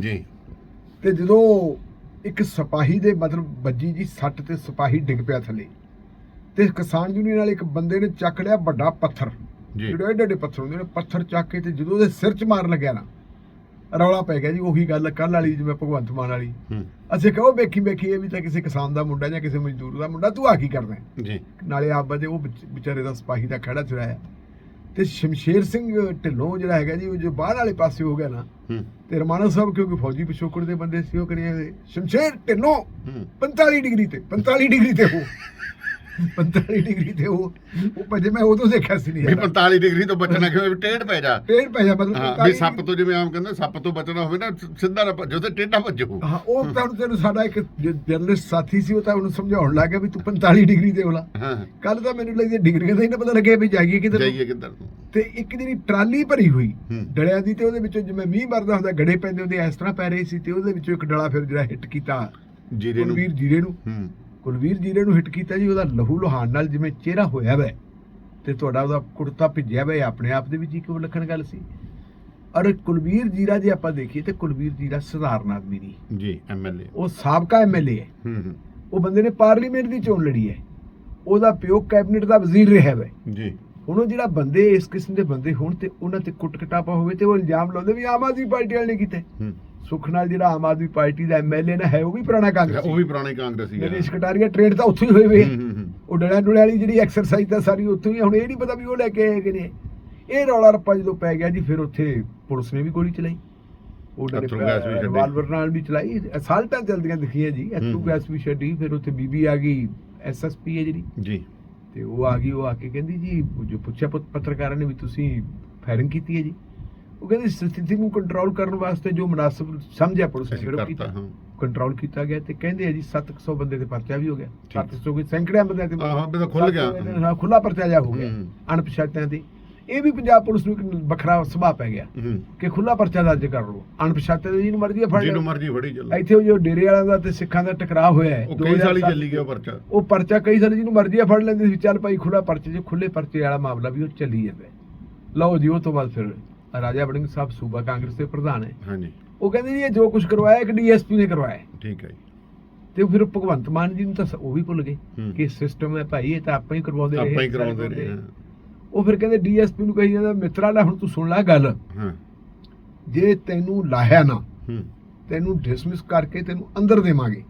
ਜੀ। ਤੇ ਜਦੋਂ ਇੱਕ ਸਿਪਾਹੀ ਦੇ ਮਤਲਬ ਵੱਜੀ ਜੀ ਸੱਟ ਤੇ ਸਿਪਾਹੀ ਡਿੱਗ ਪਿਆ ਥੱਲੇ। ਤੇ ਕਿਸਾਨ ਯੂਨੀਅਨ ਵਾਲੇ ਇੱਕ ਬੰਦੇ ਨੇ ਚੱਕ ਲਿਆ ਵੱਡਾ ਪੱਥਰ। ਜੀ। ਜਿਹੜੇ ਏਡੇ ਏਡੇ ਪੱਥਰ ਹੁੰਦੇ ਨੇ ਪੱਥਰ ਚੱਕ ਕੇ ਤੇ ਜਦੋਂ ਉਹਦੇ ਸਿਰ 'ਚ ਮਾਰਨ ਲੱਗਿਆ ਨਾ ਰੌਲਾ ਪੈ ਗਿਆ ਜੀ ਉਹੀ ਗੱਲ ਕੱਲ ਵਾਲੀ ਜਿਵੇਂ ਭਗਵੰਤ ਮਾਨ ਵਾਲੀ। ਅਸੀਂ ਕਹੋ ਵੇਖੀ ਵੇਖੀ ਇਹ ਵੀ ਤਾਂ ਕਿਸੇ ਕਿਸਾਨ ਦਾ ਮੁੰਡਾ ਜਾਂ ਕਿਸੇ ਮਜ਼ਦੂਰ ਦਾ ਮੁੰਡਾ ਤੂੰ ਆ ਕੀ ਕਰਦਾ? ਜੀ। ਨਾਲੇ ਆਪ ਬਦੇ ਉਹ ਵਿਚ- ਵਿਚਾਰੇ ਦਾ ਸਿਪਾਹੀ ਦਾ ਖੜਾ ਚੁਰਾਇਆ। ਤੇ ਸ਼ਮਸ਼ੇਰ ਸਿੰਘ ਢਿੱਲੋਂ ਜਿਹੜਾ ਹੈਗਾ ਜੀ ਉਹ ਜੋ ਬਾਹਰ ਵਾਲੇ ਪਾਸੇ ਹੋ ਗਿਆ ਨਾ ਹੂੰ। ਤੇ ਰਮਾਣਾ ਸਾਹਿਬ ਕਿਉਂਕਿ ਫੌਜੀ ਪਿਛੋਕੜ ਦੇ ਬੰਦੇ ਸੀ ਉਹ ਕਰੀਏ ਸ਼ਮਸ਼ੇਰ ਢਿੱਲੋਂ ਹੂੰ। 45 ਡਿਗਰੀ ਤੇ 45 ਡਿਗਰੀ ਤੇ ਉਹ 45 ਡਿਗਰੀ ਤੇ ਉਹ ਉਹ ਭਜੇ ਮੈਂ ਉਦੋਂ ਦੇਖਿਆ ਸੀ ਨਹੀਂ ਵੀ 45 ਡਿਗਰੀ ਤੋਂ ਬਚਣਾ ਕਿਵੇਂ? ਟੇਢ ਪੈ ਜਾ। ਪੇੜ ਪੈ ਜਾ ਮਤਲਬ ਹਾਂ 45 ਵੀ ਸੱਪ ਤੋਂ ਜਿਵੇਂ ਆਮ ਕਹਿੰਦੇ ਸੱਪ ਤੋਂ ਬਚਣਾ ਹੋਵੇ ਨਾ ਸਿੱਧਾ ਨਾ ਭੱਜੋ ਤੇ ਟੇਢਾ ਭੱਜੋ। ਹਾਂ ਉਹ ਤਾਂ ਹੁਣ ਤੈਨੂੰ ਸਾਡਾ ਇੱਕ ਜਰਨਲਿਸਟ ਸਾਥੀ ਸੀ ਉਹ ਤਾਂ ਉਹਨੂੰ ਸਮਝਾਉਣ ਲੱਗ ਗਿਆ ਵੀ ਤੂੰ 45 ਡਿਗਰੀ ਤੇ ਹੋਲਾ। ਹਾਂ। ਕੱਲ ਤਾਂ ਮੈਨੂੰ ਲੱਗਦਾ ਡਿਗਰੀਆਂ ਦਾ ਹੀ ਨਾ ਪਤਾ ਲੱਗਿਆ ਵੀ ਜਾਈਏ ਕਿਧਰ ਨੂੰ। ਜਾਈਏ ਕਿੱਧਰ ਨੂੰ। ਤੇ ਇੱਕ ਜਿਹੜੀ ਟਰਾਲੀ ਭਰੀ ਹੋਈ ਹੂੰ। ਡਲਿਆਂ ਦੀ ਤੇ ਉਹਦੇ ਵਿੱਚੋਂ ਜਿਵੇਂ ਮੀਂਹ ਵਰਦਾ ਹੁੰਦਾ ਗੜੇ ਪੈਂਦੇ ਹੁੰਦੇ ਇਸ ਤਰ੍ਹਾਂ ਪੈ ਰਹੇ ਸੀ ਤੇ ਉਹਦੇ ਵਿੱਚੋਂ ਇੱਕ ਡਲਾ ਫਿਰ ਜਿਹੜਾ ਹਿੱਟ ਕੀਤਾ ਜੀਰੇ ਨੂੰ। ਕੁਲਵੀਰ ਜੀਰੇ ਨੂੰ। ਹੂੰ। ਕੁਲਵੀਰ ਜੀਰੇ ਨੂੰ ਹਿੱਟ ਕੀਤਾ ਜੀ ਉਹਦਾ ਲਹੂ ਲੋਹਾਨ ਨਾਲ ਜਿਵੇਂ ਚਿਹਰਾ ਹੋਇਆ ਵੈ ਤੇ ਤੁਹਾਡਾ ਉਹਦਾ ਕੁੜਤਾ ਭਿੱਜਿਆ ਵੈ ਆਪਣੇ ਆਪ ਦੇ ਵਿੱਚ ਇੱਕ ਵਿਲੱਖਣ ਗੱਲ ਸੀ? ਔਰ ਕੁਲਵੀਰ ਜੀਰਾ ਜੇ ਆਪਾਂ ਦੇਖੀਏ ਤੇ ਕੁਲਵੀਰ ਜੀਰਾ ਸਧਾਰਨ ਆਦਮੀ ਨਹੀਂ। ਜੀ ਐਮਐਲਏ ਉਹ ਸਾਬਕਾ ਐਮਐਲਏ ਹੈ। ਹੂੰ ਹੂੰ। ਉਹ ਬੰਦੇ ਨੇ ਪਾਰਲੀਮੈਂਟ ਦੀ ਚੋਣ ਲੜੀ ਹੈ। ਉਹਦਾ ਪਿਓ ਕੈਬਨਿਟ ਦਾ ਵਜ਼ੀਰ ਰਿਹਾ ਵੈ। ਜੀ। ਹੁਣ ਉਹ ਜਿਹੜਾ ਬੰਦੇ ਇਸ ਕਿਸਮ ਦੇ ਬੰਦੇ ਹੋਣ ਤੇ ਉਹਨਾਂ ਤੇ ਕੁੱਟ ਕਟਾਪਾ ਹੋਵੇ ਤੇ ਉਹ ਇਲਜ਼ਾਮ ਲਾਉਂਦੇ ਵੀ ਆਮ ਆਦਮੀ ਪਾਰਟੀ ਵਾਲੇ ਨੇ ਕੀਤੇ। ਹੂੰ। ਸੁਖ ਨਾਲ ਜਿਹੜਾ ਆਮ ਆਦਮੀ ਪਾਰਟੀ ਦਾ ਐਮਐਲਏ ਨਾ ਹੈ ਉਹ ਵੀ ਪੁਰਾਣਾ ਉਹ ਕਾਂਗਰਸੀ ਵੀ ਪੁਰਾਣੇ ਕਾਂਗਰਸੀ ਆ ਦਿਨੇਸ਼ ਕਟਾਰੀਆ ਟ੍ਰੇਡ ਤਾਂ ਉੱਥੋਂ ਹੀ ਹੋਏ ਵੇ। ਹੂੰ, ਹੂੰ, ਹੂੰ। ਉਹ ਡਲਿਆਂ ਡੁਲਿਆਂ ਵਾਲੀ ਜਿਹੜੀ ਐਕਸਰਸਾਈਜ਼ ਤਾਂ ਸਾਰੀ ਉੱਥੋਂ ਹੀ। ਹੁਣ ਇਹ ਨਹੀਂ ਪਤਾ ਵੀ ਉਹ ਲੈ ਕੇ ਆਏ ਕਿ ਇਹ ਰੌਲਾ ਰੱਪਾ ਜਦੋਂ ਪੈ ਗਿਆ ਜੀ ਫਿਰ ਉੱਥੇ ਪੁਲਿਸ ਨੇ ਵੀ ਗੋਲੀ ਚਲਾਈ ਉਹ ਡਰੇ। ਰਿਵਾਲਵਰ ਨਾਲ ਵੀ ਚਲਾਈ ਅਸਾਲਟਾਂ ਚਲਦੀਆਂ ਦਿਖੀਆਂ ਜੀ ਹੂੰ। ਗੈਸ ਵੀ ਛੱਡੀ ਫਿਰ ਉੱਥੇ ਬੀਬੀ ਆ ਗਈ ਐਸਐਸਪੀ ਹੈ ਜਿਹੜੀ ਜੀ ਤੇ ਉਹ ਆ ਗਈ ਉਹ ਆ ਕੇ ਕਹਿੰਦੀ ਜੀ ਉਹ ਜੋ ਪੁੱਛਿਆ ਪੁੱਤ- ਪੱਤਰਕਾਰਾਂ ਨੇ ਵੀ ਤੁਸੀਂ ਫਾਇਰਿੰਗ ਕੀਤੀ ਹੈ ਜੀ ਉਹ ਕਹਿੰਦੀ ਸਥਿਤੀ ਨੂੰ ਕੰਟਰੋਲ ਕਰਨ ਵਾਸਤੇ ਜੋ ਮੁਨਾਸਬ ਸਮਝਿਆ ਪੁਲਿਸ ਨੇ ਫਿਰ ਉਹ ਕੀਤਾ। ਕੰਟਰੋਲ ਕੀਤਾ ਗਿਆ ਤੇ ਕਹਿੰਦੇ ਆ ਜੀ 700 ਬੰਦੇ ਤੇ ਪਰਚਾ ਵੀ ਹੋ ਗਿਆ। ਠੀਕ। 700 ਕੋਈ ਸੈਂਕੜਿਆਂ ਬੰਦਿਆਂ ਤੇ ਹਾਂ, ਤਾਂ ਖੁੱਲ੍ਹ ਗਿਆ। ਹਾਂ ਖੁੱਲਾ ਪਰਚਾ ਜਾ ਹੋ ਗਿਆ। ਅਣਪਛਾਤਿਆਂ ਤੇ ਇਹ ਵੀ ਪੰਜਾਬ ਪੁਲਿਸ ਨੂੰ ਇੱਕ ਵੱਖਰਾ ਸੁਭਾਅ ਪੈ ਗਿਆ ਕਿ ਖੁੱਲਾ ਪਰਚਾ ਦਰਜ ਕਰ ਲਓ। ਅਣਪਛਾਤੇ ਦੇ ਜਿਹਨੂੰ ਮਰਜ਼ੀ ਫੜ ਜਿਹਨੂੰ ਮਰਜ਼ੀ ਫੜੀ ਚੱਲ। ਇੱਥੇ ਉਹ ਜੋ ਡੇਰੇ ਵਾਲਿਆਂ ਦਾ ਤੇ ਸਿੱਖਾਂ ਦਾ ਟਕਰਾਅ ਹੋਇਆ ਹੈ ਉਹ ਕਈ ਸਾਲ ਹੀ 2007 ਚੱਲੀ ਗਿਆ ਪਰਚਾ। ਉਹ ਪਰਚਾ ਕਈ ਸਾਲ ਜਿਹਨੂੰ ਮਰਜ਼ੀ ਫੜ ਲੈਂਦੇ ਸੀ ਚੱਲ ਭਾਈ ਖੁੱਲਾ ਪਰਚੇ ਜੇ ਖੁੱਲੇ ਪਰਚੇ ਵਾਲਾ ਮਾਮਲਾ ਵੀ ਉਹ ਚੱਲੀ ਜਾਂਦਾ। ਲਓ ਜੀ ਉਹ ਤੋਂ ਬਾਅਦ ਫਿਰ ਰਾਜਾ ਵੜਿੰਗ ਸਾਹਿਬ ਸੂਬਾ ਕਾਂਗਰਸ ਦੇ ਪ੍ਰਧਾਨ ਹੈ। ਹਾਂਜੀ। ਉਹ ਕਹਿੰਦੇ ਜੀ ਇਹ ਜੋ ਕੁਝ ਕਰਵਾਇਆ ਇੱਕ ਡੀਐਸਪੀ ਨੇ ਕਰਵਾਇਆ। ਠੀਕ ਹੈ ਜੀ। ਤੇ ਫਿਰ ਭਗਵੰਤ ਮਾਨ ਜੀ ਨੂੰ ਤਾਂ ਉਹ ਵੀ ਭੁੱਲ ਗਏ। ਕਿ ਸਿਸਟਮ ਹੈ ਭਾਈ ਇਹ ਤਾਂ ਆਪਾਂ ਹੀ ਕਰਵਾਉਂਦੇ ਰਹੇ ਆਪਾਂ ਹੀ ਕਰਾਉਂਦੇ ਰਹੇ ਉਹ ਫਿਰ ਕਹਿੰਦੇ ਡੀਐਸਪੀ ਨੂੰ ਕਹੀ ਜਾਂਦਾ ਮਿੱਤਰਾ ਲੈ ਹੁਣ ਤੂੰ ਸੁਣ ਲੈ ਗੱਲ। ਹਾਂ। ਜੇ ਤੈਨੂੰ ਲਾਹਿਆ ਨਾ ਤੈਨੂੰ ਡਿਸਮਿਸ ਕਰਕੇ ਤੈਨੂੰ ਅੰਦਰ ਦੇਵਾਂਗੇ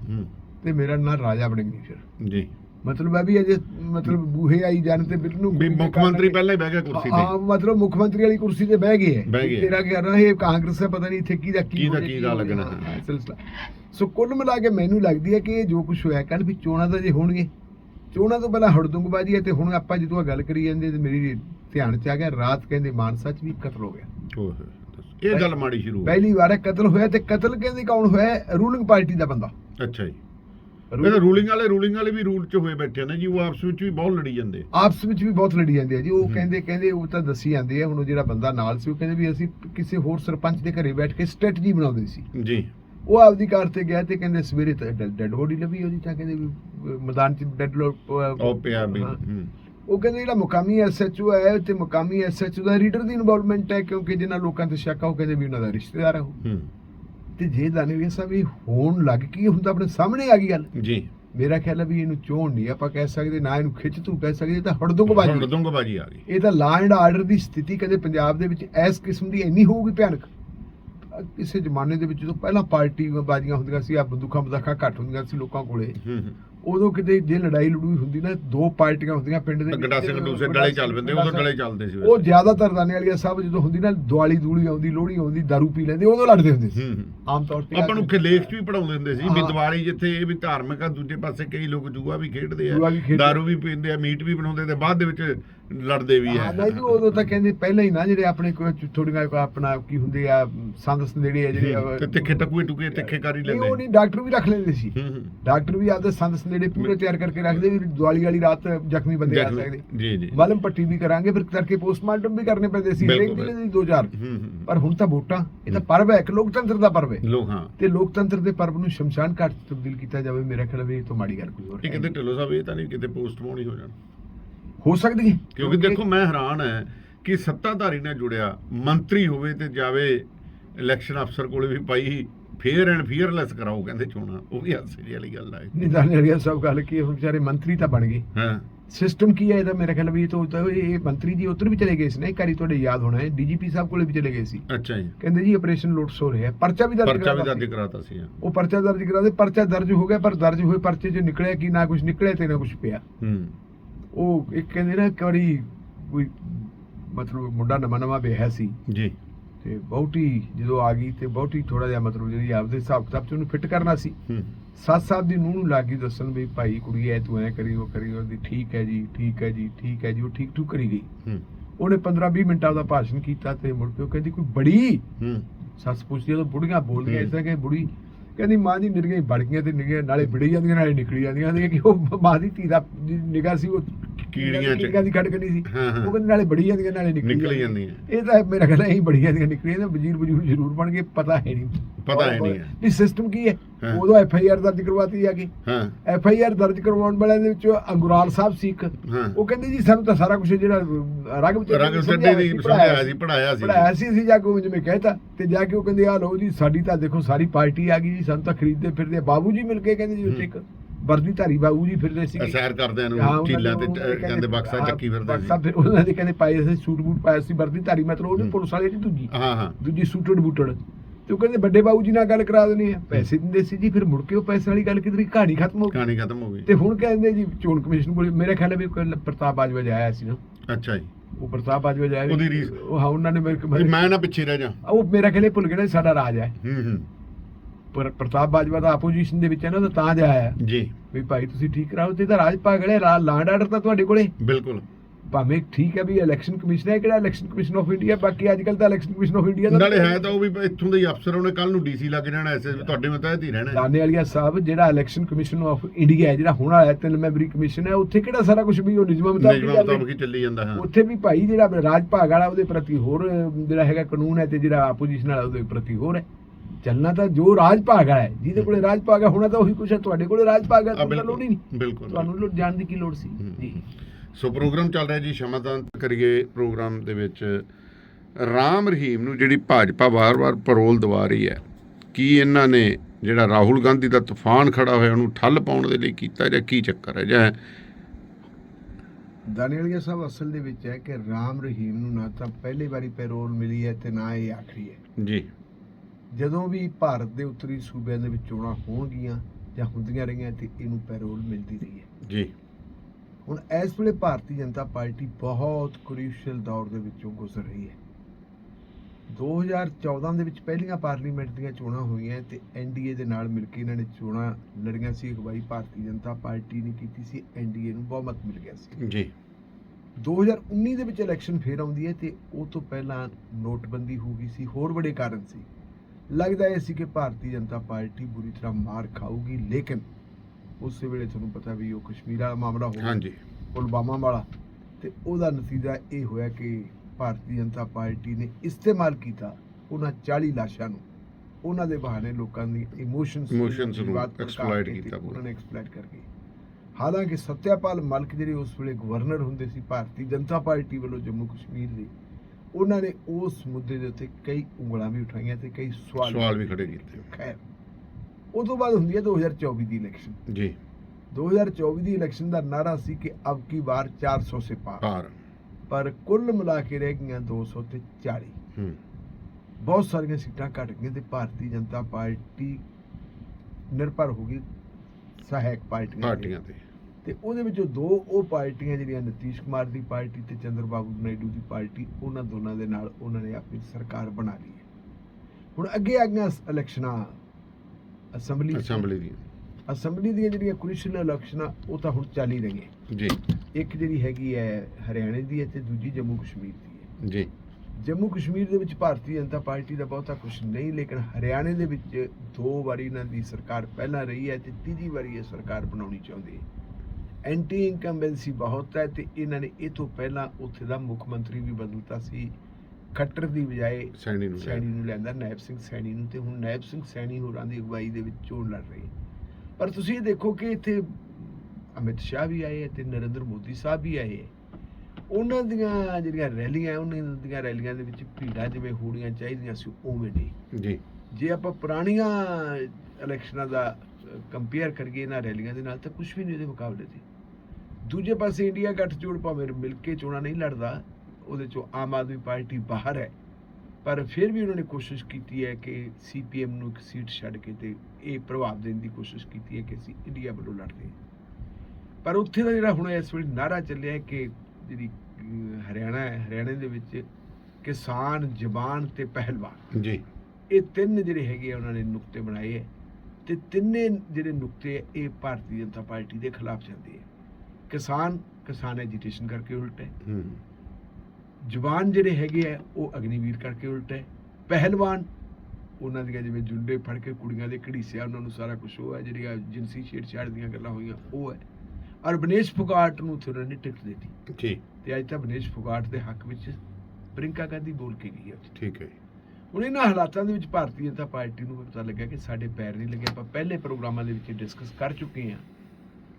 ਤੇ ਮੇਰਾ ਨਾਂ ਰਾਜਾ ਨਹੀਂ ਫਿਰ। ਜੀ। ਮਤਲਬ ਹੈ ਵੀ ਅਜੇ ਮਤਲਬ ਬੂਹੇ ਆਈ ਜਾਣ ਤੇ ਬਿੱਲ ਨੂੰ ਵੀ ਮੁੱਖ ਮੰਤਰੀ ਪਹਿਲਾਂ ਹੀ ਬਹਿ ਗਿਆ ਕੁਰਸੀ ਹਾਂ ਤੇ ਮਤਲਬ ਮੁੱਖ ਮੰਤਰੀ ਵਾਲੀ ਕੁਰਸੀ ਤੇ ਬਹਿ ਗਏ ਹੈ। ਤੇਰਾ ਕੀ ਰਹਾ ਇਹ ਕਾਂਗਰਸ ਹੈ ਪਤਾ ਨਹੀਂ ਇੱਥੇ ਕੀ ਦਾ ਕੀ ਦਾ ਕੀ ਦਾ ਲੱਗਣਾ। ਹਾਂ, ਸਿਲਸਿਲਾ। ਸੋ ਕੁੱਲ ਮਿਲਾ ਕੇ ਮੈਨੂੰ ਲੱਗਦੀ ਹੈ ਕਿ ਇਹ ਜੋ ਕੁਝ ਹੋਇਆ ਕੱਲ ਵੀ ਚੋਣਾਂ ਦਾ ਜੇ ਹੋਣਗੇ ਚੋਣਾਂ ਤੋਂ ਪਹਿਲਾਂ ਹੜਦੁੰਗਬਾਜ਼ੀ ਹੈ ਤੇ ਹੁਣ ਆਪਾਂ ਜਦੋਂ ਗੱਲ ਕਰੀ ਜਾਂਦੇ ਤੇ ਮੇਰੀ ਧਿਆਨ ਚ ਆ ਗਿਆ ਰਾਤ ਕਹਿੰਦੇ ਮਾਨਸਾ ਚ ਵੀ ਕਤਲ ਹੋ ਗਿਆ। ਇਹ ਗੱਲ ਮਾੜੀ ਸ਼ੁਰੂ ਹੋਈ। ਪਹਿਲੀ ਵਾਰ ਹੈ ਕਤਲ ਹੋਇਆ ਤੇ ਕਤਲ ਕਹਿੰਦੇ ਕੌਣ ਹੋਇਆ ਰੂਲਿੰਗ ਪਾਰਟੀ ਦਾ ਬੰਦਾ। ਅੱਛਾ ਜੀ। ਇਹ ਰੂਲਿੰਗ ਵਾਲੇ ਰੂਲਿੰਗ ਵਾਲੇ ਵੀ ਰੂਲ 'ਚ ਹੋਏ ਬੈਠੇ ਨੇ ਜੀ ਉਹ ਆਪਸ ਵਿੱਚ ਵੀ ਬਹੁਤ ਲੜੀ ਜਾਂਦੇ ਆਪਸ ਵਿੱਚ ਵੀ ਬਹੁਤ ਲੜੀ ਜਾਂਦੇ ਆ ਜੀ ਉਹ। ਕਹਿੰਦੇ ਕਹਿੰਦੇ ਉਹ ਤਾਂ ਦੱਸੀ ਜਾਂਦੇ ਆ ਹੁਣ ਉਹ ਜਿਹੜਾ ਬੰਦਾ ਨਾਲ ਸੀ ਉਹ ਕਹਿੰਦੇ ਵੀ ਅਸੀਂ ਕਿਸੇ ਹੋਰ ਸਰਪੰਚ ਦੇ ਘਰੇ ਬੈਠ ਕੇ ਸਟ੍ਰੈਟਜੀ ਬਣਾਉਂਦੇ ਸੀ। ਜੀ। ਉਹ ਆਪਦੀ ਕਾਰ ਤੇ ਗਿਆ ਤੇ ਕਹਿੰਦੇ ਸਵੇਰੇ ਡੈੱਡ ਬੋਡੀ ਲੱਭੀ ਉਹਦੀ ਤਾਂ ਕਹਿੰਦੇ ਮੈਦਾਨ 'ਚ ਡੈੱਡ ਉਹ ਪਿਆ ਵੀ ਉਹ ਕਹਿੰਦੇ ਜਿਹੜਾ ਮੁਕਾਮੀ ਐਸਐਚਓ ਹੈ ਤੇ ਮੁਕਾਮੀ ਐਸਐਚਓ ਦਾ ਰੀਡਰ ਦੀ ਇਨਵੋਲਵਮੈਂਟ ਹੈ ਕਿਉਂਕਿ ਜਿਨ੍ਹਾਂ ਲੋਕਾਂ ਤੇ ਸ਼ੱਕ ਆ ਉਹ ਕਹਿੰਦੇ ਵੀ ਉਹਨਾਂ ਦਾ ਰਿਸ਼ਤੇਦਾਰ ਹੈ ਉਹ। ਹੂੰ। ਤੇ ਜੇ ਦਾਨਵੀਰ ਸਾਹਿਬ ਇਹ ਹੋਣ ਲੱਗ ਕੀ ਤਾਂ ਆਪਣੇ ਸਾਹਮਣੇ ਆ ਗਈ ਗੱਲ। ਜੀ। ਮੇਰਾ ਖਿਆਲ ਹੈ ਵੀ ਇਹਨੂੰ ਚੋਣ ਨਹੀਂ ਆਪਾਂ ਕਹਿ ਸਕਦੇ ਨਾ ਇਹਨੂੰ ਖਿੱਚ ਤੂੰ ਕਹਿ ਸਕਦੇ ਤਾਂ ਹੜਦੁੰਗਬਾਜ਼ੀ ਹੜਦੁੰਗਬਾਜੀ ਆ ਗਈ। ਇਹ ਤਾਂ ਲਾ ਐਂਡ ਆਰਡਰ ਦੀ ਸਥਿਤੀ ਕਦੇ ਪੰਜਾਬ ਦੇ ਵਿੱਚ ਇਸ ਕਿਸਮ ਦੀ ਇੰਨੀ ਹੋਊਗੀ ਭਿਆਨਕ? ਕਿਸੇ ਜ਼ਮਾਨੇ ਦੇ ਵਿੱਚ ਜਦੋਂ ਪਹਿਲਾਂ ਪਾਰਟੀ ਬਾਜ਼ੀਆਂ ਹੁੰਦੀਆਂ ਸੀ ਆ ਬੰਦੂਕਾਂ ਬਦਾਖਾਂ ਘੱਟ ਹੁੰਦੀਆਂ ਸੀ ਲੋਕਾਂ ਕੋਲੇ। ਹੂੰ ਹੂੰ। ਉਦੋਂ ਕਿਤੇ ਜੇ ਲੜਾਈ ਲੜੂਈ ਹੁੰਦੀ ਨਾ ਦੋ ਪਾਰਟੀਆਂ ਹੁੰਦੀਆਂ ਪਿੰਡ ਦੇ। ਗੰਡਾ ਸਿੰਘ ਡੂਸੇ ਡਲੇ ਚੱਲ ਪੈਂਦੇ ਉਦੋਂ ਡਲੇ ਚੱਲਦੇ ਸੀ ਉਹ ਜ਼ਿਆਦਾਤਰ ਦਾਨੇ ਵਾਲੀਆਂ ਸਭ ਜਦੋਂ ਹੁੰਦੀ ਨਾ ਦੀਵਾਲੀ ਦੂਲੀ ਆਉਂਦੀ ਲੋਹੜੀ ਆਉਂਦੀ ਦਾਰੂ ਪੀ ਲੈਂਦੇ ਉਦੋਂ ਲੜਦੇ ਹੁੰਦੇ ਸੀ ਆਮ ਤੌਰ ਤੇ ਆਪਾਂ ਨੂੰ ਖਲੇਖ 'ਚ ਵੀ ਪੜਾਉਂਦੇ ਹੁੰਦੇ ਸੀ ਵੀ। ਦੀਵਾਲੀ ਜਿੱਥੇ ਇਹ ਵੀ ਧਾਰਮਿਕ ਆ ਦੂਜੇ ਪਾਸੇ ਕਈ ਲੋਕ ਜੂਆ ਵੀ ਖੇਡਦੇ ਆ। ਦਾਰੂ ਵੀ ਪੀਂਦੇ ਆ ਮੀਟ ਵੀ ਬਣਾਉਂਦੇ ਤੇ ਬਾਅਦ ਦੇ ਵਿੱਚ ਲੜਦੇ ਵੀ ਆ ਹਾਂ ਨਹੀਂ ਉਦੋਂ ਤਾਂ ਕਹਿੰਦੇ ਪਹਿਲਾਂ ਹੀ ਨਾ ਜਿਹੜੇ ਆਪਣੇ ਕੋਈ ਥੋੜੀਆਂ ਆਪਣਾ ਕੀ ਹੁੰਦੇ ਆ ਸੰਦ ਸੰਦੇੜੇ ਆ ਜਿਹੜੇ ਤਿੱਖੇ ਟਕੂਏ ਟੁਕੇ ਤਿੱਖੇ ਕਰ ਹੀ ਲੈਂਦੇ ਉਹ ਨਹੀਂ ਡਾਕਟਰ ਵੀ ਰੱਖ ਲੈਂਦੇ ਸੀ ਡਾਕਟਰ ਵੀ ਆਪਦੇ ਸੰਦ ਸੰਦੇੜੇ ਪੂਰੇ ਤਿਆਰ ਕਰਕੇ ਰੱਖਦੇ ਵੀ ਦੀਵਾਲੀ ਵਾਲੀ ਰਾਤ ਜ਼ਖਮੀ ਬੰਦੇ ਆ ਸਕਦੇ। ਜੀ ਜੀ ਮਲਮ ਪੱਟੀ ਵੀ ਕਰਾਂਗੇ ਫਿਰ ਕਰਕੇ ਪੋਸਟਮਾਰਟਮ ਵੀ ਕਰਨੇ ਪੈਂਦੇ ਸੀ। ਹਰੇਕ ਜ਼ਿਲ੍ਹੇ ਦੀ ਦੋ ਚਾਰ। ਹੂੰ ਹੂੰ ਪਰ ਹੁਣ ਤਾਂ ਵੋਟਾਂ ਇਹ ਤਾਂ ਪਰਵ ਹੈ ਇੱਕ ਲੋਕਤੰਤਰ ਦਾ ਪਰਵ ਹੈ। ਲੋਕ ਹਾਂ। ਤੇ ਲੋਕਤੰਤਰ ਦੇ ਪਰਵ ਨੂੰ ਸ਼ਮਸ਼ਾਨ ਘਾਟ ਤਬਦੀਲ ਕੀਤਾ ਜਾਵੇ ਮੇਰਾ ਖਿਆਲ ਵੀ ਇਹ ਤੋਂ ਮਾੜੀ ਗੱਲ ਕੋਈ ਹੋਰ ਕਿਤੇ। ਢਿੱਲੋਂ ਸਾਹਿਬ ਇਹ ਤਾਂ ਨਹੀਂ ਕਿਤੇ ਪੋਸਟਪੋਨ ਹੀ ਹੋ ਜਾਣ। ਹੋ ਸਕਦੀ ਹੈ। ਕਿਉਂਕਿ ਦੇਖੋ ਮੈਂ ਹੈਰਾਨ ਹੈ ਕਿ ਸੱਤਾਧਾਰੀ ਨਾਲ ਜੁੜਿਆ ਮੰਤਰੀ ਹੋਵੇ ਤੇ ਜਾਵੇ ਇਲੈਕਸ਼ਨ ਅਫਸਰ ਕੋਲੇ ਵੀ ਭਾਈ ਫੇਅਰ ਐਂਡ ਫੀਅਰਲੈਸ ਕਰਾਓ ਕਹਿੰਦੇ ਚੋਣਾਂ। ਉਹ ਵੀ ਹਾਸੇ ਵਾਲੀ ਗੱਲ ਇਹ। ਨਿਦਾਨ ਵਾਲੀਆ ਸਭ ਗੱਲ ਕੀ ਉਹ ਵਿਚਾਰੇ ਮੰਤਰੀ ਤਾਂ ਬਣ ਗਏ। ਹਾਂ। ਸਿਸਟਮ ਕੀ ਹੈ ਇਹਦਾ ਮੇਰੇ ਖਿਆਲ ਵੀ ਤਾਂ ਇਹ ਮੰਤਰੀ ਜੀ ਉੱਧਰ ਵੀ ਚਲੇ ਗਏ ਸੀ ਨਾ ਇੱਕ ਵਾਰੀ ਤੁਹਾਡੇ ਯਾਦ ਹੋਣਾ ਹੈ ਡੀਜੀਪੀ ਸਾਹਿਬ ਕੋਲੇ ਵੀ ਚਲੇ ਗਏ ਸੀ। ਅੱਛਾ ਜੀ। ਕਹਿੰਦੇ ਜੀ ਆਪਰੇਸ਼ਨ ਲੁੱਟਸ ਹੋ ਰਿਹਾ ਹੈ ਪਰਚਾ ਵੀ ਦਰਜ ਪਰਚਾ ਵੀ ਦਰਜ। ਕਰਾਤਾ ਸੀ ਹਾਂ। ਉਹ ਪਰਚਾ ਦਰਜ ਕਰਾ ਦੇ ਪਰਚਾ ਦਰਜ ਹੋ ਗਿਆ ਪਰ ਦਰਜ ਹੋਏ ਪਰਚੇ 'ਚ ਨਿਕਲਿਆ ਕੀ ਨਾ ਕੁਝ ਨਿਕਲਿਆ ਤੇ ਨਾ ਕੁਝ ਪਿਆ। ਹੂੰ। ਉਹ ਇੱਕ ਕਹਿੰਦੇ ਨਾ ਇੱਕ ਵਾਰੀ ਕੋਈ ਮਤਲਬ ਮੁੰਡਾ ਨਵਾਂ ਨਵਾਂ ਵਿਆਹਿਆ ਸੀ। ਜੀ। ਤੇ ਬਹੁਤੀ ਜਦੋਂ ਆ ਗਈ ਤੇ ਬਹੁਤੀ ਥੋੜਾ ਜਿਹਾ ਮਤਲਬ ਜਿਹੜੀ ਆਪਦੇ ਹਿਸਾਬ ਕਿਤਾਬ 'ਚ ਉਹਨੂੰ ਫਿੱਟ ਕਰਨਾ ਸੀ। ਸੱਤ ਸਾਹਿਬ ਦੀ ਨੂੰ ਲੱਗ ਗਈ ਦੱਸਣ ਵੀ ਭਾਈ ਕੁੜੀ ਐ ਤੂੰ ਐ ਕਰੀ ਉਹ ਕਰੀ ਉਹਦੀ ਠੀਕ ਹੈ ਜੀ ਠੀਕ ਹੈ ਜੀ ਠੀਕ ਹੈ ਜੀ ਉਹ ਠੀਕ ਠੂਕ ਕਰੀ ਗਈ। ਉਹਨੇ 15 20 ਮਿੰਟਾਂ ਦਾ ਭਾਸ਼ਣ ਕੀਤਾ ਤੇ ਮੁੜ ਕੇ ਉਹ ਕਹਿੰਦੀ ਕੋਈ ਬੜੀ ਸੱਸ ਪੁੱਛਦੀ ਤਾਂ ਬੁੜੀਆਂ ਬੋਲਦੀਆਂ ਇਸ। ਤਰ੍ਹਾਂ ਕਿ ਬੁੜੀ ਕਹਿੰਦੀ ਮਾਂ ਦੀ ਨਿਰਗਈ ਵੜ ਗਈਆਂ ਤੇ ਨਿਗਾਹ ਨਾਲੇ ਵਿੜੀ ਜਾਂਦੀਆਂ ਨਾਲੇ ਨਿਕਲੀ ਜਾਂਦੀਆਂ। ਕਿ ਉਹ ਮਾਂ ਦੀ ਧੀ ਦਾ ਨਿਗਾਹ ਸੀ ਉਹ ਕੀੜੀਆਂ ਚ। ਦੀ ਖੜਕਣੀ ਸੀ। ਹਾਂ ਹਾਂ। ਉਹ ਕਹਿੰਦੀ ਨਾਲੇ ਬੜੀ ਜਾਂਦੀਆਂ ਨਾਲੇ ਨਿਕਲੀ ਜਾਂਦੀਆਂ। ਇਹ ਤਾਂ ਮੇਰਾ ਖਿਆਲ ਹੈ ਬੜੀ ਜਾਂਦੀਆਂ ਨਿਕਲੀਆਂ ਤੇ ਵਜ਼ੀਰ ਵਜ਼ੂਰ ਜ਼ਰੂਰ ਬਣ ਗਏ ਪਤਾ ਹੈ ਨਹੀਂ। ਪਤਾ ਹੈ ਨਹੀਂ ਹੈ। ਵੀ ਸਿਸਟਮ ਕੀ ਹੈ। ਉਦੋਂ ਐਫ ਆਈ ਆਰ ਦਰਜ ਕਰਵਾਤੀ ਜਾ ਕੇ ਹਾਂ। ਐਫ ਆਈ ਆਰ ਦਰਜ ਕਰਵਾਉਣ ਵਾਲਿਆਂ ਦੇ ਵਿੱਚ ਅੰਗੁਰਾਲ ਸਾਹਿਬ ਸੀ ਇੱਕ ਹਾਂ। ਉਹ ਕਹਿੰਦੇ ਜੀ ਸਾਨੂੰ ਤਾਂ ਸਾਰਾ ਕੁਝ ਜਿਹੜਾ ਰਗ ਵਿੱਚ ਰੰਗ ਚੱਡੇ ਦੀ ਸਮਝਾਇਆ ਸੀ ਪੜਾਇਆ ਸੀ। ਪੜਾਇਆ ਸੀ ਅਸੀਂ ਜਾ ਕੇ ਉਹ ਜਿਵੇਂ ਕਹਿਤਾ। ਤੇ ਜਾ ਕੇ ਉਹ ਕਹਿੰਦੇ ਆ ਲਓ ਜੀ ਸਾਡੀ ਤਾਂ ਦੇਖੋ ਸਾਰੀ ਪਾਰਟੀ ਆ ਗਈ ਜੀ ਸਾਨੂੰ ਤਾਂ ਖਰੀਦਦੇ ਫਿਰਦੇ ਬਾਬੂ ਜੀ ਮਿਲ ਕੇ ਕਹਿੰਦੇ ਜੀ ਉੱਥੇ ਇੱਕ ਵਰਦੀ ਧਾਰੀ ਬਾਬੂ ਜੀ ਫਿਰਦੇ ਸੀ ਅਸੈਰ ਕਰਦਿਆਂ ਨੂੰ ਢੀਲਾਂ ਤੇ ਕਹਿੰਦੇ ਬਕਸਾ ਚੱਕੀ ਫਿਰਦੇ ਸੀ। ਫਿਰ ਉਹਨਾਂ ਦੇ ਕਹਿੰਦੇ ਪਾਏ ਸੀ ਸੂਟ ਬੂਟ ਪਾਇਆ ਸੀ ਵਰਦੀ ਧਾਰੀ ਮਤਲਬ ਉਹਨੇ। ਪੁਲਿਸ ਵਾਲੇ ਦੀ ਦੂਜੀ। ਹਾਂ ਹਾਂ। ਦੂਜੀ ਸੂਟਡ ਬੂਟਡ ਤੇ ਉਹ ਕਹਿੰਦੇ ਵੱਡੇ ਬਾਬੂ ਜੀ ਨਾਲ ਗੱਲ ਕਰਾ ਦੇਣੀ ਹੈ ਪੈਸੇ ਦਿੰਦੇ ਸੀ ਜੀ ਫਿਰ ਮੁੜ ਕੇ ਉਹ ਪੈਸੇ ਵਾਲੀ ਗੱਲ ਕਿਧਰੀ ਕਹਾਣੀ ਖਤਮ ਹੋ ਗਈ। ਕਹਾਣੀ ਖਤਮ ਹੋ ਗਈ। ਤੇ ਹੁਣ ਕਹਿੰਦੇ ਜੀ ਚੋਣ ਕਮਿਸ਼ਨ ਕੋਲ ਮੇਰੇ ਖਿਆਲ ਹੈ ਵੀ ਕੋਈ ਪ੍ਰਤਾਪ ਬਾਜਵਾ ਆਇਆ ਸੀ ਨਾ। ਅੱਛਾ ਜੀ। ਉਹ ਪ੍ਰਤਾਪ ਬਾਜਵਾ ਜਾਇਆ ਉਹਦੀ ਰੀਸ। ਉਹ ਹਾਂ ਉਹਨਾਂ ਨੇ ਮੇਰੇ ਵੀ ਮੈਂ ਨਾ ਪਿੱਛੇ ਰਹਿ ਜਾ। ਉਹ ਮੇਰਾ ਖਿਆਲ ਇਹ ਭੁੱਲ ਨਾ ਸਾਡਾ ਰਾਜ ਹੈ। ਹੂੰ ਹੂੰ। ਪਰ ਪ੍ਰਤਾਪ ਬਾਜਵਾ ਦਾ ਆਪੋਜੀਸ਼ਨ ਦੇ ਵਿੱਚ ਹੈ ਨਾ ਤਾਂ ਜਾ ਆਇਆ ਜੀ। ਵੀ ਭਾਈ ਤੁਸੀਂ ਠੀਕ ਕਰਾਓ ਤੇ ਤਾਂ ਰਾਜ ਪਾਗਲੇ ਲਾਂਡ ਆਰਡਰ ਤਾਂ ਤੁਹਾਡੇ ਕੋਲੇ। ਬਿਲਕੁਲ। ਭਾਵੇਂ ਠੀਕ ਹੈ ਵੀ ਇਲੈਕਸ਼ਨ ਕਮਿਸ਼ਨ ਹੈ ਕਿਹੜਾ ਇਲੈਕਸ਼ਨ ਕਮਿਸ਼ਨ ਆਫ ਇੰਡੀਆ ਬਾਕੀ ਅੱਜ ਕੱਲ ਤਾਂ ਇਲੈਕਸ਼ਨ ਕਮਿਸ਼ਨ ਆਫ ਇੰਡੀਆ ਦਾ ਨਾਲੇ ਹੈ ਤਾਂ ਉਹ ਵੀ ਇੱਥੋਂ ਦੇ ਹੀ ਅਫਸਰ ਉਹਨੇ ਕੱਲ ਨੂੰ ਡੀਸੀ ਲੱਗ ਜਾਣਾ ਐਸੇ ਤੁਹਾਡੇ ਮਤਹਿਤ ਹੀ ਰਹਿਣਾ। ਦਾਨੇ ਵਾਲੀਆ ਸਾਹਿਬ ਜਿਹੜਾ ਇਲੈਕਸ਼ਨ ਕਮਿਸ਼ਨ ਆਫ ਇੰਡੀਆ ਹੈ ਜਿਹੜਾ ਹੁਣ ਹੈ, ਤਿੰਨ ਮੈਂਬਰੀ ਕਮਿਸ਼ਨ ਹੈ ਉੱਥੇ ਕਿਹੜਾ ਸਾਰਾ ਕੁਝ ਵੀ ਉਹ ਨਿਯਮਾਂ ਮੁਤਾਬਕ ਹੀ? ਚੱਲੀ ਜਾਂਦਾ ਹਾਂ। ਉੱਥੇ ਵੀ ਭਾਈ ਜਿਹੜਾ ਰਾਜ ਭਾਗ ਵਾਲਾ ਉਹਦੇ ਪ੍ਰਤੀ ਹੋਰ ਜਿਹੜਾ ਹੈਗਾ ਕਾਨੂੰਨ ਹੈ ਤੇ ਜਿਹੜਾ ਆਪੋਜੀਸ਼ਨ ਵਾਲਾ ਉਹਦੇ ਪ੍ਰਤੀ ਹੋਰ ਹੈ। ਚੱਲਣਾ ਤਾਂ ਜੋ ਰਾਜ ਭਾਗ ਹੈ ਜਿਹਦੇ ਕੋਲੇ ਰਾਜ ਭਾਗ ਹੈ ਹੋਣਾ ਤਾਂ ਉਹੀ ਕੁਛ ਹੈ ਤੁਹਾਡੇ ਕੋਲੇ ਰਾਜ ਭਾਗ ਹੈ ਤੁਹਾਨੂੰ ਲੋੜ ਹੀ ਨਹੀਂ। ਬਿਲਕੁਲ। ਤੁਹਾਨੂੰ ਲੋੜ ਜਾਣ ਦੀ ਕੀ ਲੋੜ ਸੀ। ਜੀ। ਸੋ ਪ੍ਰੋਗਰਾਮ ਚੱਲ ਰਿਹਾ ਜੀ ਸ਼ਮਾਦਾਨ ਕਰੀਏ ਪ੍ਰੋਗਰਾਮ ਦੇ ਵਿੱਚ। ਰਾਮ ਰਹੀਮ ਨੂੰ ਜਿਹੜੀ ਭਾਜਪਾ ਵਾਰ-ਵਾਰ ਪਰੋਲ ਦਵਾ ਰਹੀ ਹੈ ਕੀ ਇਹਨਾਂ ਨੇ ਜਿਹੜਾ ਰਾਹੁਲ ਗਾਂਧੀ ਦਾ ਤੂਫਾਨ ਖੜਾ ਹੋਇਆ ਉਹਨੂੰ ਠੱਲ ਪਾਉਣ ਦੇ ਲਈ ਕੀਤਾ ਜਾਂ ਕੀ ਚੱਕਰ ਹੈ? ਜਾਂ ਦਾਨੀਵਾਲੀਆ ਸਾਹਿਬ ਅਸਲ ਦੇ ਵਿੱਚ ਹੈ ਕਿ ਰਾਮ ਰਹੀਮ ਨੂੰ ਨਾ ਤਾਂ ਪਹਿਲੀ ਵਾਰੀ ਪੈਰੋਲ ਮਿਲੀ ਹੈ ਤੇ ਨਾ ਇਹ ਆਖਰੀ ਹੈ। ਜੀ। ਜਦੋਂ ਵੀ ਭਾਰਤ ਦੇ ਉੱਤਰੀ ਸੂਬਿਆਂ ਦੇ ਵਿੱਚ ਚੋਣਾਂ ਹੋਣਗੀਆਂ ਜਾਂ ਹੁੰਦੀਆਂ ਰਹੀਆਂ ਤੇ ਇਹਨੂੰ ਪੈਰੋਲ ਮਿਲਦੀ ਰਹੀ ਹੈ। ਜੀ। ਹੁਣ ਇਸ ਵੇਲੇ ਭਾਰਤੀ ਜਨਤਾ ਪਾਰਟੀ ਬਹੁਤ ਕ੍ਰੂਸ਼ੀਅਲ ਦੌਰ ਦੇ ਵਿੱਚੋਂ ਗੁਜ਼ਰ ਰਹੀ ਹੈ। 2014 ਦੇ ਵਿੱਚ ਪਹਿਲੀਆਂ ਪਾਰਲੀਮੈਂਟ ਦੀਆਂ ਚੋਣਾਂ ਹੋਈਆਂ ਤੇ ਐਨਡੀਏ ਦੇ ਨਾਲ ਮਿਲ ਕੇ ਇਹਨਾਂ ਨੇ ਚੋਣਾਂ ਲੜੀਆਂ ਸੀ ਅਗਵਾਈ ਭਾਰਤੀ ਜਨਤਾ ਪਾਰਟੀ ਨੇ ਕੀਤੀ ਸੀ ਐਨਡੀਏ ਨੂੰ ਬਹੁਮਤ ਮਿਲ ਗਿਆ ਸੀ। ਜੀ। 2019 ਦੇ ਵਿੱਚ ਇਲੈਕਸ਼ਨ ਫੇਰ ਆਉਂਦੀ ਹੈ ਤੇ ਉਹ ਤੋਂ ਪਹਿਲਾਂ ਨੋਟਬੰਦੀ ਹੋ ਗਈ ਸੀ ਹੋਰ ਬੜੇ ਕਾਰਨ ਸੀ। ਲੱਗਦਾ ਇਹ ਸੀ ਕਿ ਭਾਰਤੀ ਜਨਤਾ ਪਾਰਟੀ ਬੁਰੀ ਤਰ੍ਹਾਂ ਮਾਰ ਖਾਊਗੀ ਲੇਕਿਨ ਉਸੇ ਵੇਲੇ ਤੁਹਾਨੂੰ ਪਤਾ ਵੀ ਉਹ ਕਸ਼ਮੀਰ ਵਾਲਾ ਮਾਮਲਾ ਹੋ ਗਿਆ ਹਾਂਜੀ। ਪੁਲਵਾਮਾ ਵਾਲਾ। ਤੇ ਉਹਦਾ ਨਤੀਜਾ ਇਹ ਹੋਇਆ ਕਿ ਭਾਰਤੀ ਜਨਤਾ ਪਾਰਟੀ ਨੇ ਇਸਤੇਮਾਲ ਕੀਤਾ ਉਹਨਾਂ 40 ਲਾਸ਼ਾਂ ਨੂੰ। ਉਹਨਾਂ ਦੇ ਬਹਾਨੇ ਲੋਕਾਂ ਦੀ ਇਮੋਸ਼ਨਸ Emotions ਨੂੰ exploit ਕੀਤਾ। ਉਹਨਾਂ ਨੇ ਐਕਸਪਲੋਇਟ ਕਰਕੇ ਹਾਲਾਂਕਿ ਸਤਿਆਪਾਲ ਮਲਕ ਜਿਹੜੇ ਉਸ ਵੇਲੇ ਗਵਰਨਰ ਹੁੰਦੇ ਸੀ ਭਾਰਤੀ ਜਨਤਾ ਪਾਰਟੀ ਵੱਲੋਂ ਜੰਮੂ ਕਸ਼ਮੀਰ ਦੇ ਉਹਨਾਂ ਨੇ ਉਸ ਮੁੱਦੇ ਦੇ ਉੱਤੇ ਕਈ ਉਂਗਲਾਂ ਵੀ ਉਠਾਈਆਂ ਤੇ ਕਈ ਸਵਾਲ ਸਵਾਲ ਵੀ ਖੜੇ ਕੀਤੇ। ਖੈਰ ਉਹ ਤੋਂ ਬਾਅਦ ਹੁੰਦੀ ਹੈ 2024 ਦੀ ਇਲੈਕਸ਼ਨ ਜੀ। 2024 ਦੀ ਇਲੈਕਸ਼ਨ ਦਾ ਨਾਰਾ ਸੀ ਕਿ ਅਬ ਕੀ ਵਾਰ 400 ਸੇ ਪਾਰ। ਪਾਰ। ਪਰ ਕੁੱਲ ਮਿਲਾ ਕੇ ਰਹਿ ਗਈਆਂ 200 ਤੇ 40 ਹੂੰ। ਬਹੁਤ ਸਾਰੀਆਂ ਸੀਟਾਂ ਘਟ ਗਈਆਂ ਤੇ ਭਾਰਤੀ ਜਨਤਾ ਪਾਰਟੀ ਨਿਰਭਰ ਹੋ ਗਈ ਸਹਾਇਕ ਪਾਰਟੀਆਂ ਤੇ। ਪਾਰਟੀਆਂ ਤੇ। ਤੇ ਉਹਦੇ ਵਿੱਚੋਂ ਦੋ ਉਹ ਪਾਰਟੀਆਂ ਜਿਹੜੀਆਂ ਨਤੀਸ਼ ਕੁਮਾਰ ਦੀ ਪਾਰਟੀ ਤੇ ਚੰਦਰ ਬਾਬੂ ਨਾਇਡੂ ਦੀ ਪਾਰਟੀ ਉਹਨਾਂ ਦੋਨਾਂ ਦੇ ਨਾਲ ਉਹਨਾਂ ਨੇ ਆਪਣੀ ਸਰਕਾਰ ਬਣਾ ਲਈ ਹੈ। ਹੁਣ ਅੱਗੇ ਆ ਗਈਆਂ ਇਲੈਕਸ਼ਨਾਂ। ਅਸੈਂਬਲੀ ਅਸੈਂਬਲੀ ਦੀ ਅਸੈਂਬਲੀ ਦੀਆਂ ਜਿਹੜੀਆਂ ਕ੍ਰਿਸ਼ਨਲ ਇਲੈਕਸ਼ਨਾਂ ਉਹ ਤਾਂ ਹੁਣ ਚੱਲ ਹੀ ਰਹੀਆਂ। ਜੀ। ਇੱਕ ਜਿਹੜੀ ਹੈਗੀ ਹੈ ਹਰਿਆਣੇ ਦੀ ਹੈ ਤੇ ਦੂਜੀ ਜੰਮੂ ਕਸ਼ਮੀਰ ਦੀ ਹੈ। ਜੀ। ਜੰਮੂ ਕਸ਼ਮੀਰ ਦੇ ਵਿੱਚ ਭਾਰਤੀ ਜਨਤਾ ਪਾਰਟੀ ਦਾ ਬਹੁਤਾ ਕੁਝ ਨਹੀਂ ਲੇਕਿਨ ਹਰਿਆਣੇ ਦੇ ਵਿੱਚ ਦੋ ਵਾਰੀ ਇਹਨਾਂ ਦੀ ਸਰਕਾਰ ਪਹਿਲਾਂ ਰਹੀ ਹੈ ਤੇ ਤੀਜੀ ਵਾਰੀ ਇਹ ਸਰਕਾਰ ਬਣਾਉਣੀ ਚਾਹੁੰਦੀ ਹੈ। ਐਂਟੀ ਇਨਕੰਬੈਂਸੀ ਬਹੁਤ ਹੈ ਤੇ ਇਹਨਾਂ ਨੇ ਇਹ ਤੋਂ ਪਹਿਲਾਂ ਉੱਥੇ ਦਾ ਮੁੱਖ ਮੰਤਰੀ ਵੀ ਬਦਲਤਾ ਸੀ। ਖੱਟਰ ਦੀ ਬਜਾਏ ਸੈਣੀ ਨੂੰ ਸੈਣੀ ਨੂੰ ਲੈਂਦਾ ਨਾਇਬ ਸਿੰਘ ਸੈਣੀ ਨੂੰ। ਤੇ ਹੁਣ ਨਾਇਬ ਸਿੰਘ ਸੈਣੀ ਹੋਰਾਂ ਦੀ ਅਗਵਾਈ ਦੇ ਵਿੱਚ ਚੋਣ ਲੜ ਰਹੀ ਪਰ ਤੁਸੀਂ ਇਹ ਦੇਖੋ ਕਿ ਇੱਥੇ ਅਮਿਤ ਸ਼ਾਹ ਵੀ ਆਏ ਤੇ ਨਰਿੰਦਰ ਮੋਦੀ ਸਾਹਿਬ ਵੀ ਆਏ ਉਹਨਾਂ ਦੀਆਂ ਜਿਹੜੀਆਂ ਰੈਲੀਆਂ ਉਹਨਾਂ ਦੀਆਂ ਰੈਲੀਆਂ ਦੇ ਵਿੱਚ ਭੀੜਾਂ ਜਿਵੇਂ ਹੋਣੀਆਂ ਚਾਹੀਦੀਆਂ ਸੀ ਉਵੇਂ ਨਹੀਂ ਜੀ। ਜੇ ਆਪਾਂ ਪੁਰਾਣੀਆਂ ਇਲੈਕਸ਼ਨਾਂ ਦਾ ਕੰਪੇਅਰ ਕਰੀਏ ਇਹਨਾਂ ਰੈਲੀਆਂ ਦੇ ਨਾਲ ਤਾਂ ਕੁਝ ਵੀ ਨਹੀਂ ਉਹਦੇ ਮੁਕਾਬਲੇ ਤੇ। ਦੂਜੇ ਪਾਸੇ ਇੰਡੀਆ ਗੱਠਜੋੜ ਭਾਵੇਂ ਮਿਲ ਕੇ ਚੋਣਾਂ ਨਹੀਂ ਲੜਦਾ ਉਹਦੇ ਚੋਂ ਆਮ ਆਦਮੀ ਪਾਰਟੀ ਬਾਹਰ ਹੈ। ਪਰ ਫਿਰ ਵੀ ਉਹਨਾਂ ਨੇ ਕੋਸ਼ਿਸ਼ ਕੀਤੀ ਹੈ ਕਿ ਸੀਪੀਐਮ ਨੂੰ ਇੱਕ ਸੀਟ ਛੱਡ ਕੇ ਤੇ ਇਹ ਪ੍ਰਭਾਵ ਦੇਣ ਦੀ ਕੋਸ਼ਿਸ਼ ਕੀਤੀ ਹੈ ਕਿ ਅਸੀਂ ਇੰਡੀਆ ਵੱਲੋਂ ਲੜਦੇ ਹਾਂ। ਪਰ ਉੱਥੇ ਦਾ ਜਿਹੜਾ ਹੁਣ ਇਸ ਵੇਲੇ ਨਾਰਾ ਚੱਲਿਆ ਹੈ ਕਿ ਜਿਹੜੀ ਹਰਿਆਣਾ ਹੈ ਹਰਿਆਣੇ ਦੇ ਵਿੱਚ ਕਿਸਾਨ ਜ਼ਬਾਨ ਤੇ ਪਹਿਲਵਾਨ। ਜੀ। ਇਹ ਤਿੰਨ ਜਿਹੜੇ ਹੈਗੇ ਆ ਉਹਨਾਂ ਨੇ ਨੁਕਤੇ ਬਣਾਏ ਹੈ ਤੇ ਤਿੰਨੇ ਜਿਹੜੇ ਨੁਕਤੇ ਇਹ ਭਾਰਤੀ ਜਨਤਾ ਪਾਰਟੀ ਦੇ ਖਿਲਾਫ ਜਾਂਦੇ ਹੈ। ਕਿਸਾਨ ਕਿਸਾਨ ਐਜੀਟੇਸ਼ਨ ਕਰਕੇ ਉਲਟ ਹੂੰ। ਜਵਾਨ ਜਿਹੜੇ ਹੈਗੇ ਆ ਉਹ ਅਗਨੀਵੀਰ ਕਰਕੇ ਉਲਟ ਪਹਿਲਵਾਨ ਉਹਨਾਂ ਦੀਆਂ ਜਿਵੇਂ ਜੁੰਡੇ ਫੜ ਕੇ ਕੁੜੀਆਂ ਦੇ ਘੜੀਸਿਆ ਉਹਨਾਂ ਨੂੰ ਸਾਰਾ ਕੁਝ ਉਹ ਹੈ ਜਿਹੜੀਆਂ ਜਿੰਸੀ ਛੇੜਛਾੜ ਦੀਆਂ ਗੱਲਾਂ ਹੋਈਆਂ ਉਹ ਹੈ। ਔਰ ਬਨੇਸ਼ ਫੁਗਾਟ ਨੂੰ ਉਹਨਾਂ ਨੇ ਟਿਕਟ ਦਿੱਤੀ। ਜੀ। ਤੇ ਅੱਜ ਤਾਂ ਬਨੇਸ਼ ਫੁਗਾਟ ਦੇ ਹੱਕ ਵਿੱਚ ਪ੍ਰਿੰਕਾ ਗਾਂਧੀ ਬੋਲ ਕੇ ਗਈ ਹੈ। ਠੀਕ ਹੈ। ਹੁਣ ਇਹਨਾਂ ਹਾਲਾਤਾਂ ਦੇ ਵਿੱਚ ਭਾਰਤੀ ਜਨਤਾ ਪਾਰਟੀ ਨੂੰ ਪਤਾ ਲੱਗਾ ਕਿ ਸਾਡੇ ਪੈਰ ਨਹੀਂ ਲੱਗੇ। ਆਪਾਂ ਪਹਿਲੇ ਪ੍ਰੋਗਰਾਮਾਂ ਦੇ ਵਿੱਚ ਡਿਸਕਸ ਕਰ ਚੁੱਕੇ ਹਾਂ।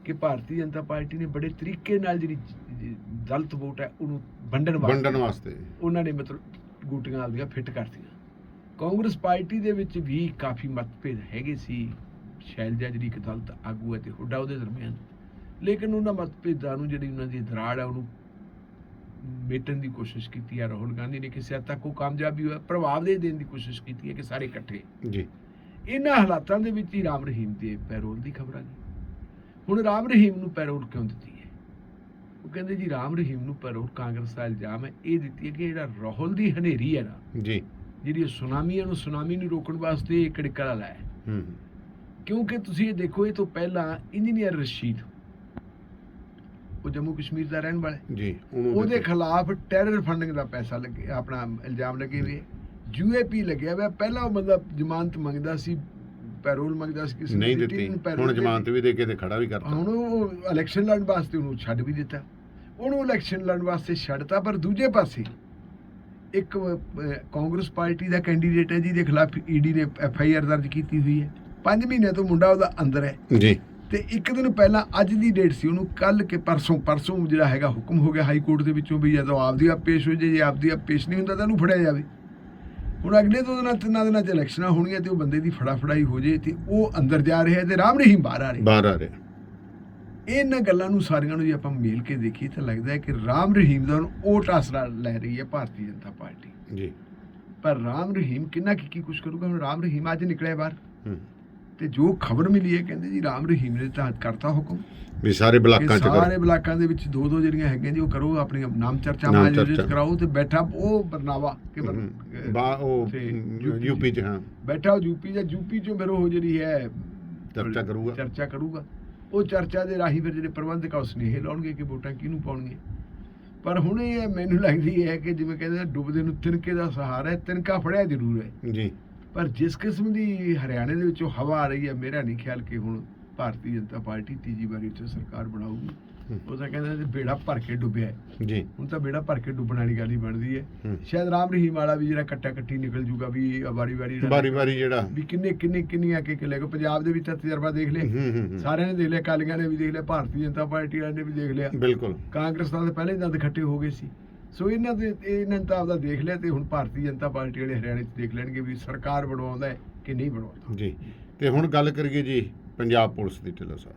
ਕਿ ਭਾਰਤੀ ਜਨਤਾ ਪਾਰਟੀ ਨੇ ਬੜੇ ਤਰੀਕੇ ਨਾਲ ਜਿਹੜੀ ਦਲਿਤ ਵੋਟ ਹੈ ਉਹਨੂੰ ਵੰਡਣ ਵੰਡਣ ਵਾਸਤੇ। ਉਹਨਾਂ ਨੇ ਮਤਲਬ ਗੂਟੀਆਂ ਆਪਦੀਆਂ ਫਿੱਟ ਕਰਤੀਆਂ। ਕਾਂਗਰਸ ਪਾਰਟੀ ਦੇ ਵਿੱਚ ਵੀ ਕਾਫੀ ਮਤਭੇਦ ਹੈਗੇ ਸੀ। ਸ਼ੈਲਜਾ ਜਿਹੜੀ ਇੱਕ ਦਲਿਤ ਆਗੂ ਹੈ ਤੇ ਹੁੱਡਾ ਉਹਦੇ ਦਰਮਿਆਨ। ਲੇਕਿਨ ਉਹਨਾਂ ਮਤਭੇਦਾਂ ਨੂੰ ਜਿਹੜੀ ਉਹਨਾਂ ਦੀ ਦਰਾੜ ਹੈ ਉਹਨੂੰ ਮੇਟਣ ਦੀ ਕੋਸ਼ਿਸ਼ ਕੀਤੀ ਹੈ। ਰਾਹੁਲ ਗਾਂਧੀ ਨੇ ਕਿਸੇ ਹੱਦ ਤੱਕ ਉਹ ਕਾਮਯਾਬੀ ਹੋਇਆ ਪ੍ਰਭਾਵ ਦੇ ਦੇਣ ਦੀ ਕੋਸ਼ਿਸ਼ ਕੀਤੀ ਹੈ ਕਿ ਸਾਰੇ ਇਕੱਠੇ। ਜੀ। ਇਹਨਾਂ ਹਾਲਾਤਾਂ ਦੇ ਵਿੱਚ ਹੀ ਰਾਮ ਰਹੀਮ ਦੇ ਪੈਰੋਲ ਦੀ ਖਬਰ ਆ ਗਈ। ਹੁਣ ਰਾਮ ਰਹੀਮ ਨੂੰ ਪੈਰੋਲ ਕਿਉਂ ਦਿੱਤੀ ਹੈ? ਉਹ ਕਹਿੰਦੇ ਜੀ ਰਾਮ ਰਹੀਮ ਨੂੰ ਪੈਰੋਲ ਕਾਂਗਰਸ ਦਾ ਇਲਜ਼ਾਮ ਹੈ ਇਹ ਦਿੱਤੀ ਹੈ ਕਿ ਜਿਹੜਾ ਰਾਹੁਲ ਦੀ ਹਨੇਰੀ ਹੈ ਨਾ ਜੀ। ਜਿਹੜੀ ਇਹ ਸੁਨਾਮੀ ਹੈ ਨੂੰ ਸੁਨਾਮੀ ਨੂੰ ਰੋਕਣ ਵਾਸਤੇ ਇਹ ਕੜਿੱਕਾ ਲਾਇਆ ਹੈ। ਹੂੰ। ਕਿਉਂਕਿ ਤੁਸੀਂ ਇਹ ਦੇਖੋ ਇਹ ਤੋਂ ਪਹਿਲਾਂ ਇੰਜੀਨੀਅਰ ਰਸ਼ੀਦ ਉਹ ਜੰਮੂ ਕਸ਼ਮੀਰ ਦਾ ਰਹਿਣ ਵਾਲਾ। ਜੀ ਉਹਦੇ। ਖਿਲਾਫ ਟੈਰਰ ਫੰਡਿੰਗ ਦਾ ਪੈਸਾ ਲੱਗੇ ਆਪਣਾ ਇਲਜ਼ਾਮ ਲੱਗੇ ਹੋਏ ਯੂਏਪੀ ਲੱਗਿਆ ਹੋਇਆ ਪਹਿਲਾਂ ਉਹ ਬੰਦਾ ਜ਼ਮਾਨਤ ਮੰਗਦਾ ਸੀ ਪੈਰੋਲ ਮੰਗਦਾ ਸੀ ਕਿਸੇ ਨਹੀਂ ਦਿੱਤੀ। ਹੁਣ ਜ਼ਮਾਨਤ ਵੀ ਦੇ ਕੇ ਤੇ ਖੜਾ ਵੀ ਕਰਤਾ। ਹੁਣ ਉਹ ਇਲੈਕਸ਼ਨ ਲੜਨ ਵਾਸਤੇ ਉਹਨੂੰ ਛੱਡ ਵੀ ਦਿੱਤਾ। ਉਹਨੂੰ ਇਲੈਕਸ਼ਨ ਲੜਨ ਵਾਸਤੇ ਛੱਡਤਾ ਪਰ ਦੂਜੇ ਪਾਸੇ ਇੱਕ ਕਾਂਗਰਸ ਪਾਰਟੀ ਦਾ ਕੈਂਡੀਡੇਟ ਹੈ ਜਿਹਦੇ ਖਿਲਾਫ ਈਡੀ ਨੇ ਐਫ ਆਈ ਆਰ ਦਰਜ ਕੀਤੀ ਹੋਈ ਹੈ। 5 ਮਹੀਨੇ ਤੋਂ ਮੁੰਡਾ ਉਹਦਾ ਅੰਦਰ ਹੈ। ਜੀ। ਤੇ ਇੱਕ ਦਿਨ ਪਹਿਲਾਂ ਅੱਜ ਦੀ ਡੇਟ ਸੀ ਉਹਨੂੰ ਕੱਲ ਕੇ ਪਰਸੋਂ ਪਰਸੋਂ ਜਿਹੜਾ ਹੈਗਾ ਹੁਕਮ ਹੋ ਗਿਆ ਹਾਈ ਕੋਰਟ ਦੇ ਵਿੱਚੋਂ ਵੀ ਜਦੋਂ ਆਪਦੀ ਆਪ ਪੇਸ਼ ਹੋ ਜੇ ਜੇ ਆਪਦੀ ਆਪ ਪੇਸ਼ ਨਹੀਂ ਹੁੰਦਾ ਤਾਂ ਉਹਨੂੰ ਫੜਿਆ ਜਾਵੇ। ਹੁਣ ਅਗਲੇ ਦੋ ਦਿਨਾਂ ਤਿੰਨਾਂ ਦਿਨਾਂ ਚ ਇਲੈਕਸ਼ਨਾਂ ਹੋਣਗੀਆਂ ਤੇ ਉਹ ਬੰਦੇ ਦੀ ਫੜਾ ਫੜਾਈ ਹੋ ਜੇ ਤੇ ਉਹ ਅੰਦਰ ਜਾ ਰਿਹਾ ਤੇ ਰਾਮ ਰਹੀਮ ਬਾਹਰ ਆ ਰਿਹਾ। ਬਾਹਰ ਆ ਰਿਹਾ। ਇਹਨਾਂ ਗੱਲਾਂ ਨੂੰ ਸਾਰੀਆਂ ਨੂੰ ਜੇ ਆਪਾਂ ਮੇਲ ਕੇ ਦੇਖੀਏ ਤਾਂ ਲੱਗਦਾ ਹੈ ਕਿ ਰਾਮ ਰਹੀਮ ਦਾ ਹੁਣ ਓਟ ਆਸਰਾ ਲੈ ਰਹੀ ਹੈ ਭਾਰਤੀ ਜਨਤਾ ਪਾਰਟੀ। ਜੀ। ਪਰ ਰਾਮ ਰਹੀਮ ਕਿੰਨਾ ਕੀ ਕੀ ਕੁਛ ਕਰੂਗਾ? ਹੁਣ ਰਾਮ ਰਹੀਮ ਅੱਜ ਨਿਕਲਿਆ ਬਾਹਰ। ਹੂੰ। ਤੇ ਜੋ ਖਬਰ ਮਿਲੀ ਹੈ ਕਹਿੰਦੇ ਜੀ ਰਾਮ ਰਹੀਮ ਨੇ ਤਾਂ ਕਰਤਾ ਹੁਕਮ। ਵੀ ਸਾਰੇ ਬਲਾਕਾਂ ਚ ਸਾਰੇ ਕਰ ਬਲਾਕਾਂ ਦੇ ਵਿੱਚ ਦੋ ਦੋ ਜਿਹੜੀਆਂ ਹੈਗੀਆਂ ਜੀ ਉਹ ਕਰੋ ਆਪਣੀ ਨਾਮ ਚਰਚਾ ਆਯੋਜਿਤ। ਕਰਾਓ ਤੇ ਬੈਠਾ ਉਹ ਬਰਨਾਵਾ ਕਿ ਹੂੰ। ਬਾ ਉਹ ਯੂਪੀ ਚ। ਹਾਂ। ਬੈਠਾ ਯੂਪੀ ਜਾਂ ਯੂਪੀ ਚੋਂ ਫਿਰ ਉਹ ਜਿਹੜੀ ਹੈ ਚਰਚਾ ਕਰੂਗਾ। ਚਰਚਾ ਕਰੂਗਾ। ਉਹ ਚਰਚਾ ਦੇ ਰਾਹੀਂ ਫਿਰ ਜਿਹੜੇ ਪ੍ਰਬੰਧਕ ਆ ਉਹ ਸੁਨੇਹੇ ਲਾਉਣਗੇ ਕਿ ਵੋਟਾਂ ਕਿਹਨੂੰ ਪਾਉਣਗੇ ਪਰ ਹੁਣ ਇਹ ਹੈ, ਮੈਨੂੰ ਲੱਗਦੀ ਹੈ ਕਿ ਜਿਵੇਂ ਕਹਿੰਦੇ ਨੇ ਡੁੱਬਦੇ ਨੂੰ ਤਿਨਕੇ ਦਾ ਸਹਾਰਾ ਹੈ ਤਿਨਕਾ ਫੜਿਆ ਜ਼ਰੂਰ ਹੈ। ਜੀ। ਪਰ ਜਿਸ ਕਿਸਮ ਦੀ ਹਰਿਆਣੇ ਦੇ ਵਿੱਚੋਂ ਹਵਾ ਆ ਰਹੀ ਹੈ ਮੇਰਾ ਨਹੀਂ ਖਿਆਲ ਕਿ ਹੁਣ ਭਾਰਤੀ ਜਨਤਾ ਪਾਰਟੀ ਤੀਜੀ ਵਾਰੀ ਉੱਥੇ ਸਰਕਾਰ ਬਣਾਊਗੀ। ਉਹ ਤਾਂ ਕਹਿੰਦੇ ਨੇ ਬੇੜਾ ਭਰ ਕੇ ਡੁੱਬਿਆ ਜੀ। ਹੁਣ ਤਾਂ ਬੇੜਾ ਭਰ ਕੇ ਡੁੱਬਣ ਵਾਲੀ ਗੱਲ ਹੀ ਬਣਦੀ ਹੈ। ਸ਼ਾਇਦ ਰਾਮ ਰਹੀਮ ਵਾਲਾ ਵੀ ਜਿਹੜਾ ਕੱਟਾ ਕੱਟੀ ਨਿਕਲ ਜੂਗਾ ਵੀ ਵਾਰੀ ਵਾਰੀ ਬਾਰੀ ਬਾਰੀ ਜਿਹੜਾ ਵੀ ਕਿੰਨੇ ਕਿੰਨੇ ਕਿੰਨੀਆਂ ਕਿ ਕਿ ਲੈ ਕੇ ਪੰਜਾਬ ਦੇ ਵਿੱਚ ਤਾਂ ਤਜਰਬਾ ਦੇਖ ਲਿਆ। ਸਾਰਿਆਂ ਨੇ ਦੇਖ ਲਿਆ ਕਾਲੀਆਂ ਨੇ ਵੀ ਦੇਖ ਲਿਆ ਭਾਰਤੀ ਜਨਤਾ ਪਾਰਟੀ ਵਾਲਿਆਂ ਨੇ ਵੀ ਦੇਖ ਲਿਆ। ਬਿਲਕੁਲ। ਕਾਂਗਰਸ ਨਾਲ ਤਾਂ ਪਹਿਲੇ ਹੀ ਦੰਦ ਖੱਟੇ ਹੋ ਗਏ ਸੀ। ਸੋ ਇਹਨਾਂ ਦੇ ਇਹਨਾਂ ਨੇ ਤਾਂ ਆਪਦਾ ਦੇਖ ਲਿਆ ਤੇ ਹੁਣ ਭਾਰਤੀ ਜਨਤਾ ਪਾਰਟੀ ਵਾਲੇ ਹਰਿਆਣੇ 'ਚ ਦੇਖ ਲੈਣਗੇ ਵੀ ਸਰਕਾਰ ਬਣਵਾਉਂਦਾ ਹੈ ਕਿ ਨਹੀਂ ਬਣਵਾਉਂਦਾ ਜੀ, ਤੇ ਹੁਣ ਗੱਲ ਕਰੀਏ ਜੀ, ਪੰਜਾਬ ਪੁਲਿਸ ਦੀ ਢਿੱਲੋਂ ਸਾਹਿਬ